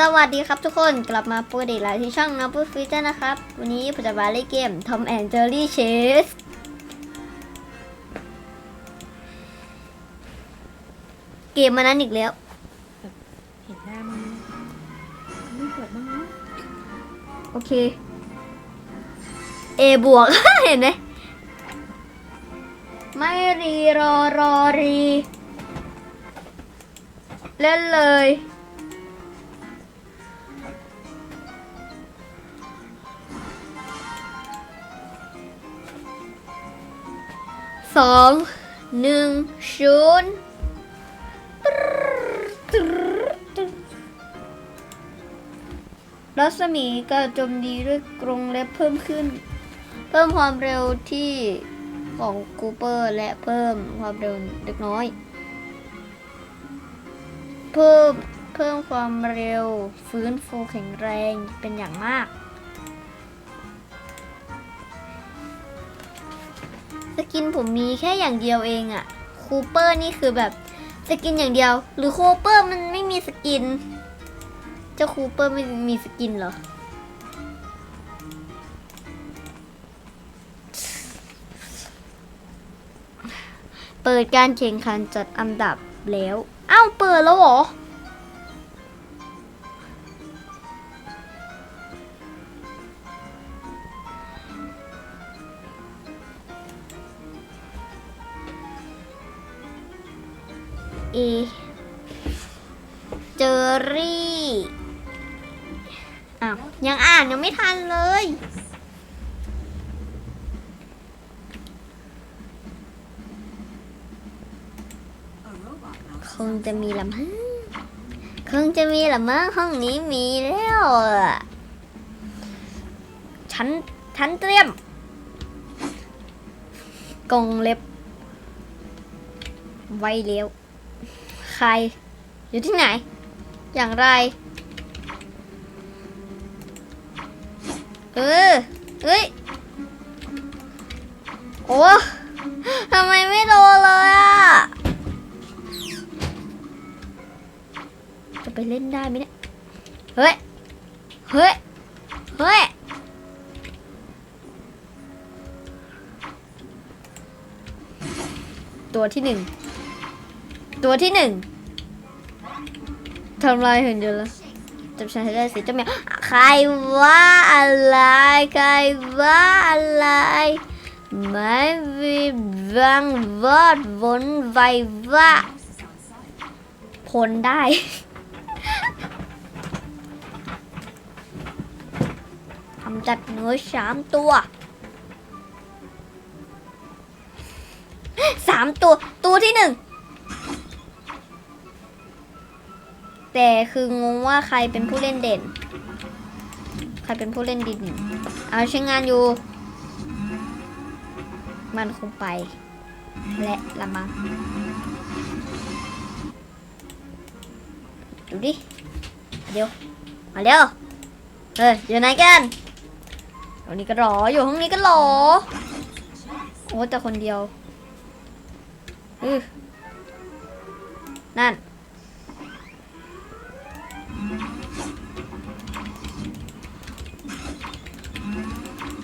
สวัสดีครับทุกคนกลับมาปกติแล้วที่ช่องน้องปุ๊ฟิเตอร์นะครับ วันนี้ผมจะมาเล่นเกม Tom and Jerry Chase เกมมันนั้นอีกแล้ว เห็นหน้ามันไม่เปิดบ้างนะโอเค A บวก เห็นไหมไม่รีรอรอรี เล่นเลย สองหนึ่งศูนย์รัศมีการโจมตีด้วยกรงเล็บเพิ่มขึ้น เพิ่มความเร็วที่ของคูเปอร์และเพิ่มความเร็วเล็กน้อย เพิ่มเพิ่มความเร็วฟื้นฟูแข็งแรงเป็นอย่างมาก สกินผมมีแค่อย่างเดียวเองอะคูเปอร์นี่คือแบบสกินอย่างเดียว หรือคูเปอร์มันไม่มีสกิน เจ้าคูเปอร์ไม่มีสกินเหรอเปิดการแข่งขันจัดอันดับแล้ว อ้าว เปิดแล้วเหรอ เอ เจอรี่ อ้าว ยังอ่านยังไม่ทันเลย คงจะมีละมั้งคงจะมีละมั้งห้องนี้มีแล้วฉันฉันเตรียมกรงเล็บ ไว้แล้ว ใคร อยู่ที่ไหน อย่างไร เออเฮ้ย โอ้ทำไมไม่โดนเลยอะจะไปเล่นได้ไหมเนี่ย เฮ้ย เฮ้ย เฮ้ยตัวที่หนึ่ง ตัวที่หนึ่งทำลายเห็นเดียวแล้วจับฉันให้ได้สิเจ้าแมวใครว่าอะไร ใครว่าอะไรไม่มีบังวอดวนไวว่าผลได้ ทำจัดเนื้อสามตัวสามตัว ตัวที่หนึ่ง แต่คืองงว่าใครเป็นผู้เล่นเด่น ใครเป็นผู้เล่นดิน เอาใช้งานอยู่ มันคงไป และละมังดูดิ เดี๋ยว มาเร็วเฮ้ยอยู่ไหนกันตรงนี้ก็รอ อยู่ห้องนี้ก็รอ โอ้แต่คนเดียว อือนั่น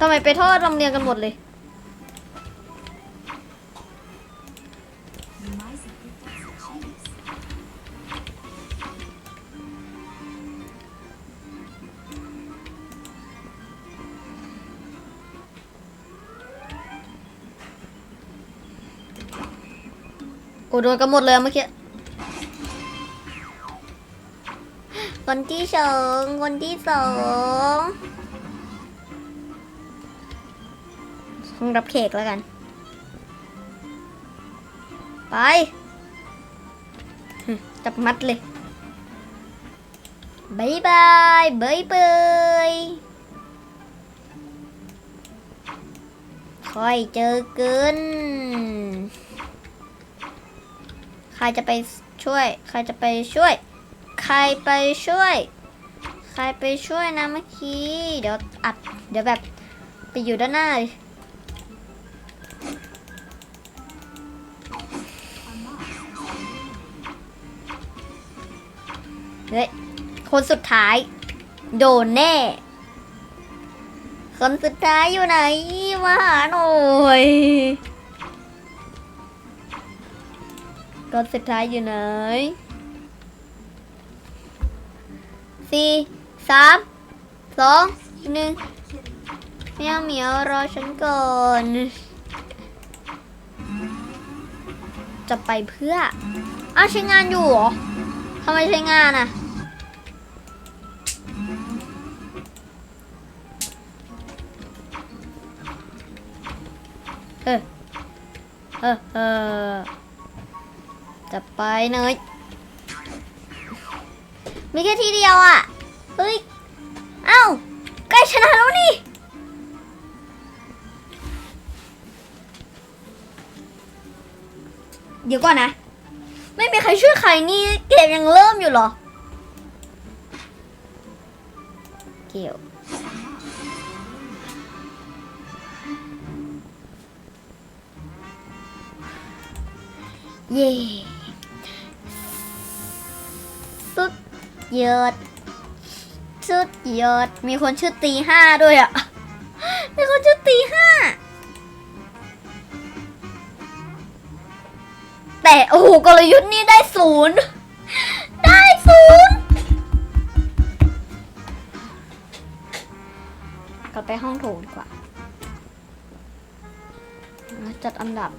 ทำไมไปทอดลำเลียงกันหมดเลย โอ้โดนกันหมดเลยเมื่อกี้ คนที่สองคนที่สอง งรับเขกแล้วกัน ไป จับมัดเลยบายบายบายบายค่อยเจอกันใครจะไปช่วย ใครจะไปช่วย ใครไปช่วย ใครไปช่วยนะเมื่อกี้ เดี๋ยวอัด เดี๋ยวแบบไปอยู่ด้านหน้าเลย ฮ้ยคนสุดท้าย โดนแน่ คนสุดท้ายอยู่ไหน มาหาหน่อยคนสุดท้ายอยู่ไหนสี่สามสองหนึ่งเมียวเหมียวรอฉันก่อน จะไปเพื่อ อ้าวใช้งานอยู่เหรอทำไมใช้งานอะ เออเออเออจะไปเนยมีแค่ทีเดียวอะ เฮ้ย เอ้าใกล้ชนะแล้วนี่ เดี๋ยวก่อนนะ ไม่มีใครช่วยใครนี่เกมยังเริ่มอยู่หรอ เกี่ยว เย่สุดยอดสุดยอด มีคนชื่อตีห้าด้วยอะ มีคนชื่อตีห้า แต่ โอ้โหกลยุทธ์นี่ได้ศูนย์ได้ศูนย์กลับไปห้องโถงดีกว่ามาจัดอันดับ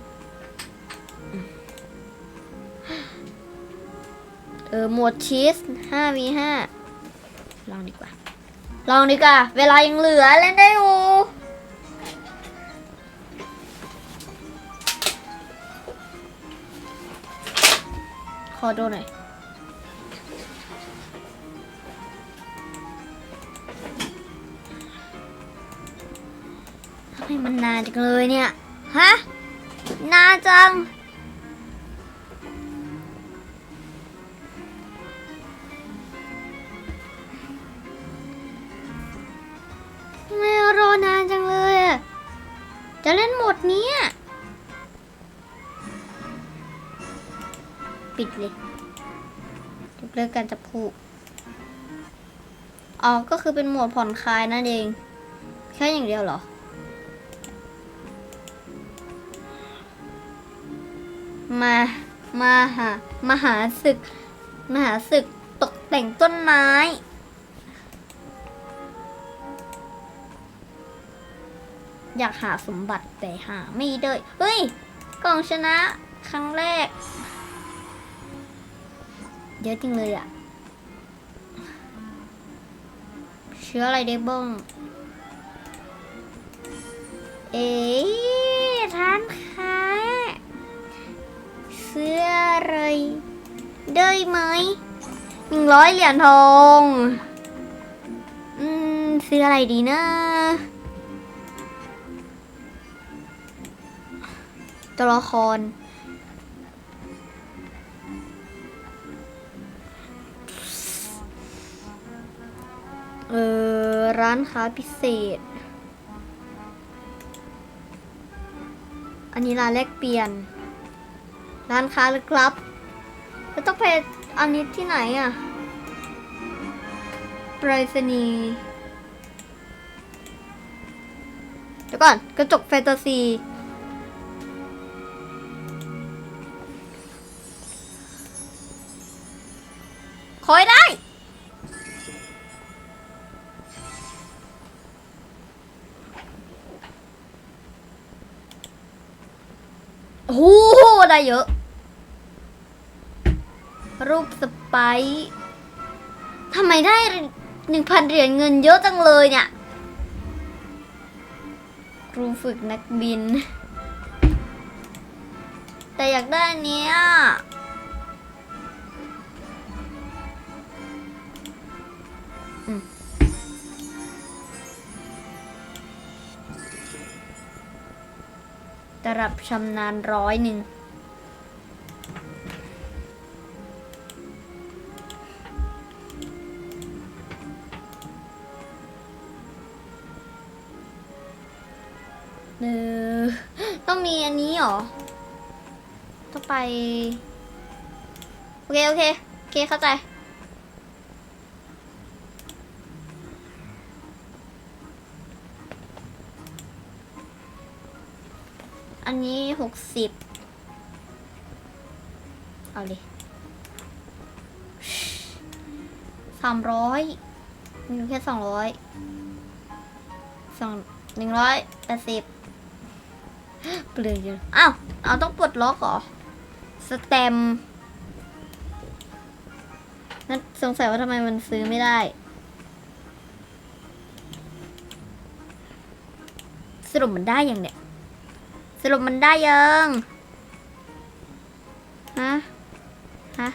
เออ หมวดชีส 5v5 ลองดีกว่า ลองดีกว่า เวลายังเหลือเล่นได้อยู่ขอดูหน่อยทำไมมันนานจังเลยเนี่ย ฮะ นานจัง จะเล่นหมดเนี้ยปิดเลยยกเลิกการจับคู่อ๋อ ก็คือเป็นโหมดผ่อนคลายนั่นเอง แค่อย่างเดียวเหรอ มา มาหามาหาศึกมาหาศึกตกแต่งต้นไม้ อยากหาสมบัติแต่หาไม่ได้ เฮ้ย กล่องชนะ ครั้งแรก เยอะจริงเลยอะเชื้ออะไรได้บ้างเอ๊ร้านค้าซื้ออะไรได้ไหมหนึ่งร้อยเหรียญทอง อืมซื้ออะไรดีนะ ตัวละคร เออ ร้านค้าพิเศษ อันนี้ร้านแลกเปลี่ยน ร้านค้าลึกลับแล้วต้องไปอันนี้ที่ไหนอะไปรษณีย์เดี๋ยวก่อน กระจกแฟนตาซี ขอให้ได้ โอ้โหได้เยอะ รูปสไปทำไมได้หนึ่งพันเหรียญเงินเยอะจังเลยเนี่ยครูฝึกนักบิน แต่อยากได้อันเนี้ย ตรับชำนาญร้อยหนึ่ง เออ ต้องมีอันนี้เหรอ ต้องไป โอเค โอเค โอเค เข้าใจ อันนี้หกสิบเอาเลยสามร้อยมีอยู่แค่สองร้อยสองหนึ่งร้อยแปดสิบเปลือยเยอะอ้าวเอาต้องปลดล็อกเหรอ สแตมนั่นสงสัยว่าทำไมมันซื้อไม่ได้ สรุปมันได้ยังเนี่ย รุปมันได้ยังฮะฮะ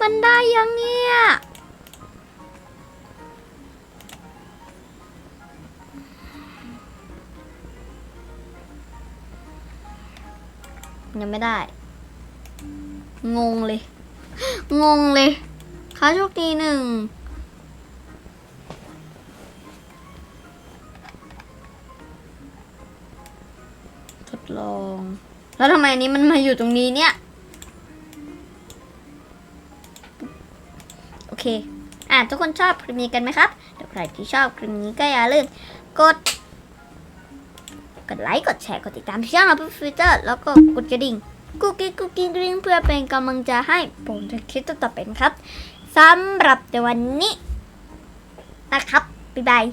มันได้ยังเนี่ยยังไม่ได้ งงเลย งงเลยค้าโชคดีหนึ่ง แล้วทำไมอันนี้มันมาอยู่ตรงนี้เนี่ย โอเค อะทุกคนชอบคลิปนี้กันไหมครับเดี๋ยวใครที่ชอบคลิปนี้ก็อย่าลืมกด กดไลค์ กดแชร์ กดติดตามช่องเราเพื่อฟิวเจอร์ แล้วก็กดกระดิ่งกุ๊กกิ๊กกุ๊กกิ๊กกริ๊งเพื่อเป็นกำลังใจให้ผมจะคลิปต่อไปนะครับสำหรับในวันนี้นะครับ บ๊ายบาย